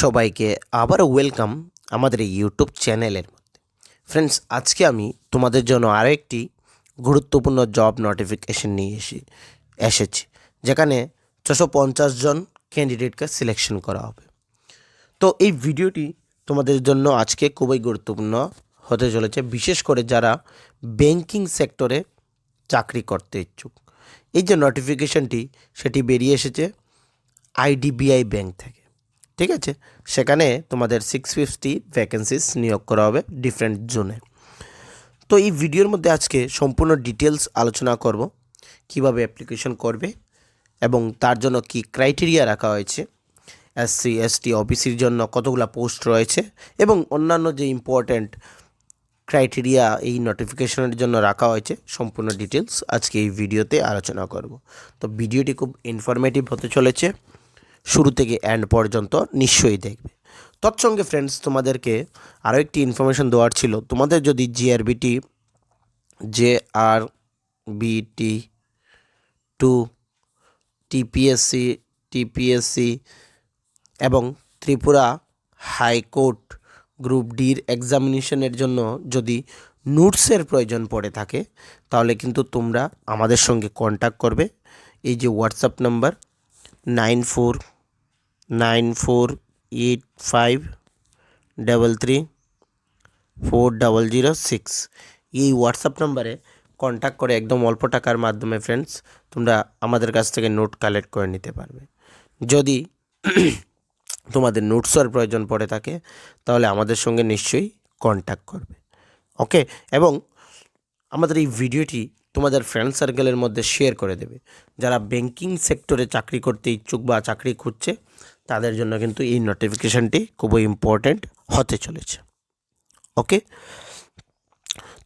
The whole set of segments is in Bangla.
সবাইকে আবারও ওয়েলকাম আমাদের এই ইউটিউব চ্যানেলের মধ্যে। ফ্রেন্ডস আজকে আমি তোমাদের জন্য আরও একটি গুরুত্বপূর্ণ জব নোটিফিকেশন নিয়ে এসে, এসেছি, যেখানে ছশো পঞ্চাশ জন ক্যান্ডিডেটকে সিলেকশন করা হবে। তো এই ভিডিওটি তোমাদের জন্য আজকে খুবই গুরুত্বপূর্ণ হতে চলেছে, বিশেষ করে যারা ব্যাংকিং সেক্টরে চাকরি করতে ইচ্ছুক। এই যে নোটিফিকেশনটি সেটি বেরিয়ে এসেছে আইডিবিআই ব্যাংক থেকে। ঠিক আছে? সেখানে তোমাদের সিক্স ফিফটি ভ্যাকেন্সিস নিয়োগ করা হবে ডিফারেন্ট জোনে তো এই ভিডিওর মধ্যে আজকে সম্পূর্ণ ডিটেলস আলোচনা করব, কীভাবে অ্যাপ্লিকেশন করবে এবং তার জন্য কি ক্রাইটেরিয়া রাখা হয়েছে এসসি এসটি ওবিসির জন্য কতগুলো পোস্ট রয়েছে এবং অন্যান্য যে ইম্পর্ট্যান্ট ক্রাইটেরিয়া এই নোটিফিকেশনের জন্য রাখা হয়েছে, সম্পূর্ণ ডিটেলস আজকে এই ভিডিওতে আলোচনা করব। তো ভিডিওটি খুব ইনফরমেটিভ হতে চলেছে। শুরু থেকে অ্যান্ড পর্যন্ত নিশ্চয়ই দেখবে। তৎসঙ্গে ফ্রেন্ডস তোমাদেরকে আরও একটি ইনফরমেশন দেওয়ার ছিল। তোমাদের যদি জিআরবিটি জে আর বিটি টু টিপিএসসি টিপিএসসি এবং ত্রিপুরা হাইকোর্ট গ্রুপ ডির এক্সামিনেশনের জন্য যদি নোটসের প্রয়োজন পড়ে থাকে, তাহলে কিন্তু তোমরা আমাদের সঙ্গে কন্ট্যাক্ট করবে। এই যে WhatsApp number nine four nine four, eight five, double three, four double zero six. এই হোয়াটসঅ্যাপ নাম্বারে কন্ট্যাক্ট করে একদম অল্প টাকার মাধ্যমে ফ্রেন্ডস তোমরা আমাদের কাছ থেকে নোট কালেক্ট করে নিতে পারবে। যদি তোমাদের নোটসের প্রয়োজন পড়ে থাকে, তাহলে আমাদের সঙ্গে নিশ্চয়ই কন্ট্যাক্ট করবে। ওকে এবং আমাদের এই ভিডিওটি তোমাদের ফ্রেন্ড সার্কেলের মধ্যে শেয়ার করে দেবে। যারা ব্যাংকিং সেক্টরে চাকরি করতে ইচ্ছুক বা চাকরি খুঁজছে, তাদের জন্য কিন্তু এই নোটিফিকেশানটি খুবই ইম্পর্ট্যান্ট হতে চলেছে। ওকে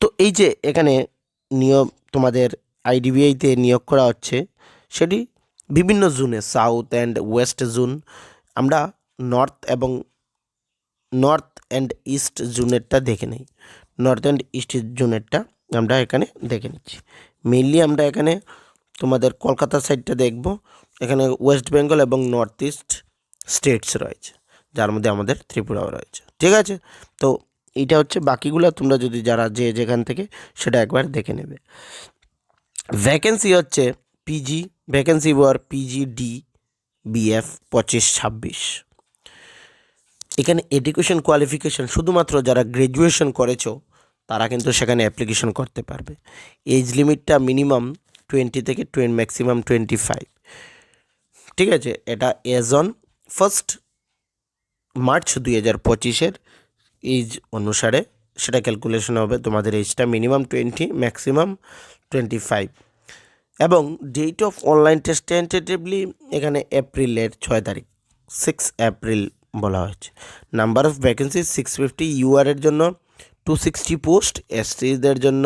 তো এই যে এখানে নিয়োগ, তোমাদের আইডিবিআইতে নিয়োগ করা হচ্ছে, সেটি বিভিন্ন জোনে সাউথ অ্যান্ড ওয়েস্ট জোন আমরা নর্থ এবং নর্থ অ্যান্ড ইস্ট জোনেরটা দেখে নিই। নর্থ অ্যান্ড ইস্ট জোনেরটা আমরা এখানে দেখে নিচ্ছি। মেনলি আমরা এখানে তোমাদের কলকাতা সাইডটা দেখব। এখানে ওয়েস্ট বেঙ্গল এবং নর্থ ইস্ট স্টেটস রয়েছে, যার মধ্যে আমাদের ত্রিপুরাও রয়েছে। ঠিক আছে? তো এটা হচ্ছে বাকিগুলো, তোমরা যদি যারা যে যেখান থেকে সেটা একবার দেখে নেবে। ভ্যাকেন্সি হচ্ছে PG vacancy war PG D BF পঁচিশ, ছাব্বিশ। এখানে এডুকেশন কোয়ালিফিকেশন শুধুমাত্র যারা গ্র্যাজুয়েশন করেছ তারা কিন্তু সেখানে অ্যাপ্লিকেশন করতে পারবে। এজ লিমিটটা মিনিমাম টোয়েন্টি থেকে টোয়েন ম্যাক্সিমাম টোয়েন্টি ফাইভ ঠিক আছে? এটা এজ অন ফার্স্ট মার্চ দুই হাজার পঁচিশের এজ অনুসারে সেটা ক্যালকুলেশন হবে। তোমাদের এজটা minimum twenty maximum twenty five এবং date of online test tentatively এখানে এপ্রিলের ছয় তারিখ সিক্স এপ্রিল বলা হয়েছে। Number of vacancy six fifty ইউআরের জন্য টু সিক্সটি পোস্ট এসসিদের জন্য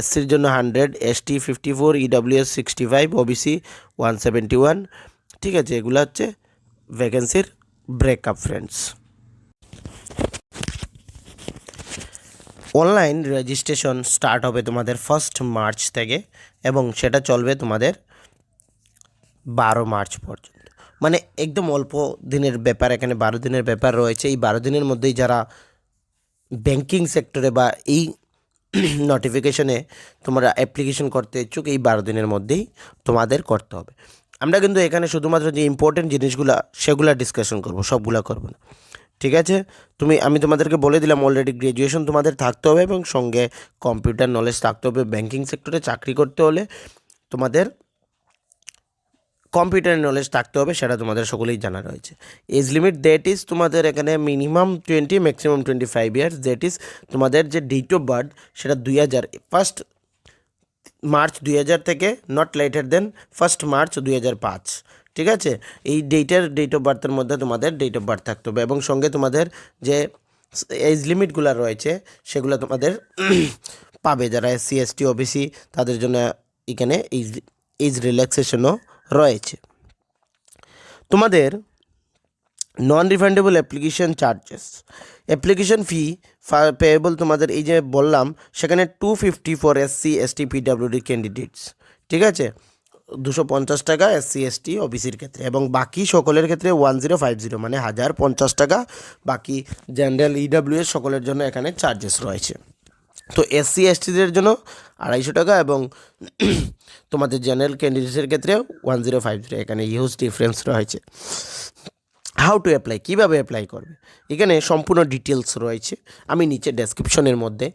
এসসির জন্য hundred ST fifty four EWS sixty five OBC one seventy one ঠিক আছে, এগুলো হচ্ছে ভ্যাকেন্সির breakup friends online registration start হবে তোমাদের ফার্স্ট মার্চ থেকে, এবং সেটা চলবে তোমাদের বারো মার্চ পর্যন্ত। মানে একদম অল্প দিনের ব্যাপার, এখানে বারো দিনের ব্যাপার রয়েছে। এই বারো দিনের মধ্যেই যারা ব্যাংকিং সেক্টরে বা এই নোটিফিকেশনে তোমরা অ্যাপ্লিকেশন করতে ইচ্ছুক, এই বারো দিনের মধ্যেই তোমাদের করতে হবে। আমরা কিন্তু এখানে শুধুমাত্র যে ইম্পর্টেন্ট জিনিসগুলো, সেগুলো ডিসকাশন করব, সবগুলো করব না। ঠিক আছে? তুমি, আমি তোমাদেরকে বলে দিলাম অলরেডি গ্র্যাজুয়েশন তোমাদের থাকতে হবে এবং সঙ্গে কম্পিউটার নলেজ থাকতে হবে। ব্যাংকিং সেক্টরে চাকরি করতে হলে তোমাদের কম্পিউটার নলেজ থাকতে হবে, সেটা তোমাদের সকলেই জানা রয়েছে। এজ লিমিট দ্যাট ইজ তোমাদের এখানে minimum twenty maximum twenty five years that is তোমাদের যে ডেট অফ বার্থ সেটা দুই হাজার ফার্স্ট মার্চ দুই হাজার থেকে not later than first March দুই হাজার পাঁচ, ঠিক আছে? এই ডেটের ডেট অফ বার্থের মধ্যে তোমাদের ডেট অফ বার্থ থাকতে হবে, এবং সঙ্গে তোমাদের যে এজ লিমিটগুলো রয়েছে, সেগুলো তোমাদের পাবে যারা এসসি এসটি ওবিসি তাদের জন্য এখানে এজ এজ রিল্যাক্সেশনও রয়েছে। তোমাদের non refundable application charges application fee payable তোমাদের এই যে বললাম, সেখানে two fifty for SC ST PWD candidates ঠিক আছে? দুশো পঞ্চাশ টাকা এসসি এসটি ওবিসির ক্ষেত্রে এবং বাকি সকলের ক্ষেত্রে ওয়ান জিরো ফাইভ জিরো মানে হাজার পঞ্চাশ টাকা বাকি জেনারেল ইডাব্লিউএস সকলের জন্য এখানে চার্জেস রয়েছে। তো এসসি এসটিদের জন্য আড়াইশো টাকা এবং তোমাদের জেনারেল ক্যান্ডিডেটসের ক্ষেত্রে ওয়ান জিরো ফাইভ জিরো এখানে হিউজ ডিফারেন্স রয়েছে। হাউ টু অ্যাপ্লাই কীভাবে অ্যাপ্লাই করবে? এখানে সম্পূর্ণ ডিটেলস রয়েছে। আমি নিচে ডেসক্রিপশনের মধ্যে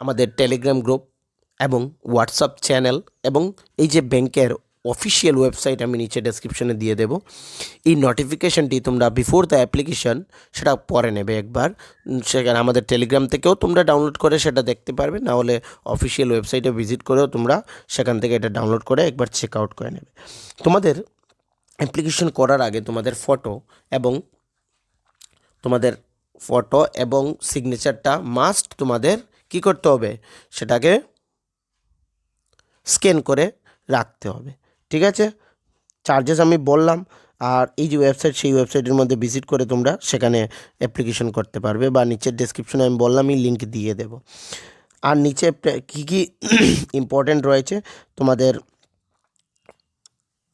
আমাদের টেলিগ্রাম গ্রুপ এবং হোয়াটসঅ্যাপ চ্যানেল এবং এই যে ব্যাংকের অফিসিয়াল ওয়েবসাইট আমি নিচে ডেসক্রিপশনে দিয়ে দেবো। এই নোটিফিকেশনটি তোমরা বিফোর দ্য অ্যাপ্লিকেশন সেটা পরে নেবে একবার। সেখানে আমাদের টেলিগ্রাম থেকেও তোমরা ডাউনলোড করে সেটা দেখতে পারবে। না হলে অফিসিয়াল ওয়েবসাইটে ভিজিট করেও তোমরা সেখান থেকে এটা ডাউনলোড করে একবার চেক আউট করে নেবে। তোমাদের অ্যাপ্লিকেশন করার আগে তোমাদের ফটো এবং তোমাদের ফটো এবং সিগনেচারটা মাস্ট তোমাদের কি করতে হবে? সেটাকে স্ক্যান করে রাখতে হবে। ঠিক আছে? চার্জেস আমি বললাম, আর এই যে ওয়েবসাইট সেই ওয়েবসাইটের মধ্যে ভিজিট করে তোমরা সেখানে অ্যাপ্লিকেশন করতে পারবে বা নিচের ডেসক্রিপশনে আমি বললামই লিঙ্ক দিয়ে দেব। আর নিচে কী কী ইম্পর্ট্যান্ট রয়েছে তোমাদের,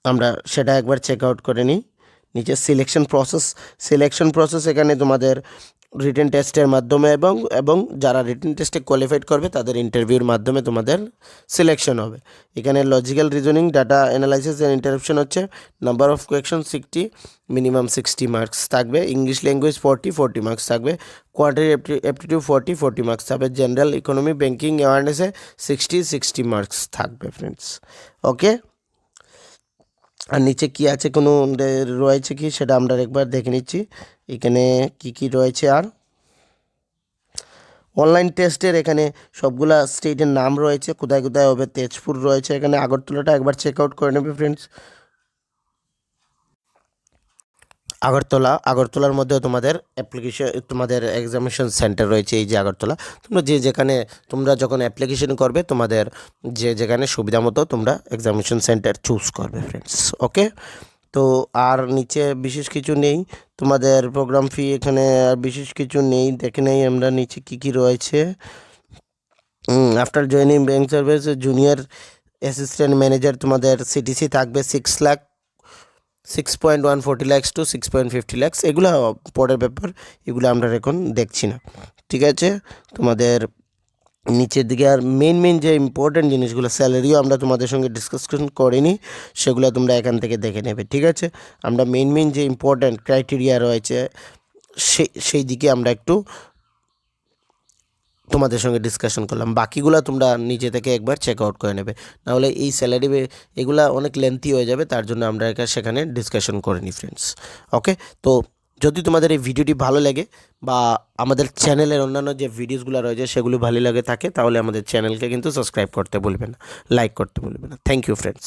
আমরা সেটা একবার চেক আউট করে নিই। নিচে সিলেকশন প্রসেস সিলেকশন প্রসেস এখানে তোমাদের রিটেন টেস্টের মাধ্যমে এবং এবং যারা রিটেন টেস্টে কোয়ালিফাইড করবে, তাদের ইন্টারভিউর মাধ্যমে তোমাদের সিলেকশন হবে। এখানে logical reasoning data analysis and interruption হচ্ছে। Number of question sixty minimum sixty marks থাকবে। English language forty forty marks থাকবে। Quarterly aptitude forty forty marks থাকবে। জেনারেল ইকোনমি ব্যাঙ্কিং অ্যাওয়ারনেসে সিক্সটি সিক্সটি মার্কস থাকবে ফ্রেন্ডস ওকে আর নিচে কি আছে কোনো রয়েছে কি? সেটা আমরা একবার দেখে নিচ্ছি। এখানে কি কি রয়েছে আর? অনলাইন টেস্টের এখানে সবগুলা স্টেটের নাম রয়েছে। কোথায় কোথায় হবে? তেজপুর রয়েছে এখানে। আগরতলাটা একবার চেক আউট করে নেবে ফ্রেন্ডস আগরতলা, আগরতলার মধ্যেও তোমাদের অ্যাপ্লিকেশন তোমাদের এক্সামিনেশন সেন্টার রয়েছে এই যে আগরতলা। তোমরা যে যেখানে, তোমরা যখন অ্যাপ্লিকেশন করবে, তোমাদের যে যেখানে সুবিধা মতো তোমরা এক্সামিনেশন সেন্টার চুজ করবে ফ্রেন্ডস ওকে তো আর নিচে বিশেষ কিছু নেই, তোমাদের প্রোগ্রাম ফি এখানে আর বিশেষ কিছু নেই, দেখে নেই আমরা নিচে কি কি রয়েছে। After joining bank service junior assistant manager তোমাদের সিটিসি থাকবে six lakh six point one forty lakhs to six point fifty lakhs এগুলো পরের ব্যাপার এগুলো আমরা এখন দেখছি না। ঠিক আছে? তোমাদের নিচের দিকে আর মেন মেন যে ইম্পর্ট্যান্ট জিনিসগুলো স্যালারিও আমরা তোমাদের সঙ্গে ডিসকাশন করিনি, সেগুলো তোমরা এখান থেকে দেখে নেবে, ঠিক আছে? আমরা মেন মেন যে ইম্পর্ট্যান্ট ক্রাইটেরিয়া রয়েছে সেই সেই দিকে আমরা একটু তোমাদের সঙ্গে ডিসকাশন করলাম। বাকিগুলো তোমরা নিজে থেকে একবার চেক আউট করে নেবে। নাহলে এই স্যালারি এগুলা অনেক লেন্থি হয়ে যাবে, তার জন্য আমরা সেখানে ডিসকাশন করে নিই ফ্রেন্ডস ওকে তো যদি তোমাদের এই ভিডিওটি ভালো লাগে বা আমাদের চ্যানেলের অন্যান্য যে ভিডিওসগুলো রয়েছে, সেগুলো ভালো লাগে থাকে, তাহলে আমাদের চ্যানেলকে কিন্তু সাবস্ক্রাইব করতে ভুলবে না লাইক করতে ভুলবে না। Thank you friends